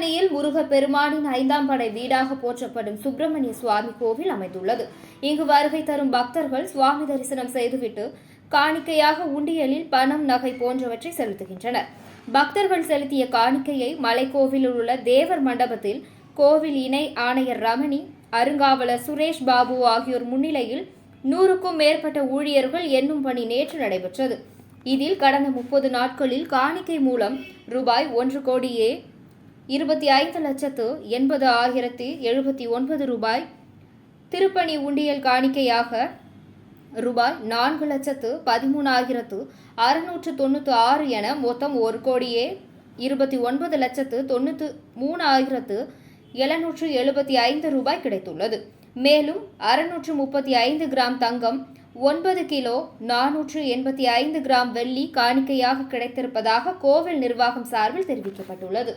திருத்தணியில் முருகப்பெருமானின் ஐந்தாம் படை வீடாக போற்றப்படும் சுப்பிரமணிய சுவாமி கோவில் அமைந்துள்ளது. இங்கு வருகை தரும் பக்தர்கள் சுவாமி தரிசனம் செய்துவிட்டு காணிக்கையாக உண்டியலில் பணம் நகை போன்றவற்றை செலுத்துகின்றனர். பக்தர்கள் செலுத்திய காணிக்கையை மலைக்கோவிலில் உள்ள தேவர் மண்டபத்தில் கோவில் இணை ஆணையர் ரமணி அருங்காவலர் சுரேஷ் பாபு ஆகியோர் முன்னிலையில் நூறுக்கும் மேற்பட்ட ஊழியர்கள் எண்ணும் பணி நேற்று நடைபெற்றது. இதில் கடந்த முப்பது நாட்களில் காணிக்கை மூலம் ரூபாய் ஒன்று கோடியே இருபத்தி ஐந்து லட்சத்து எண்பது ஆயிரத்தி எழுபத்தி ஒன்பது ரூபாய். திருப்பணி உண்டியல் காணிக்கையாக ரூபாய் நான்கு லட்சத்து பதிமூணாயிரத்து அறுநூற்று தொண்ணூற்று ஆறு என மொத்தம் ஒரு கோடியே இருபத்தி ஒன்பது லட்சத்து தொண்ணூற்று மூணாயிரத்து எழுநூற்று எழுபத்தி ஐந்து ரூபாய் கிடைத்துள்ளது. மேலும் அறுநூற்று முப்பத்தி ஐந்து கிராம் தங்கம் ஒன்பது கிலோ நானூற்று எண்பத்தி ஐந்து கிராம் வெள்ளி காணிக்கையாக கிடைத்திருப்பதாக கோவில் நிர்வாகம் சார்பில் தெரிவிக்கப்பட்டுள்ளது.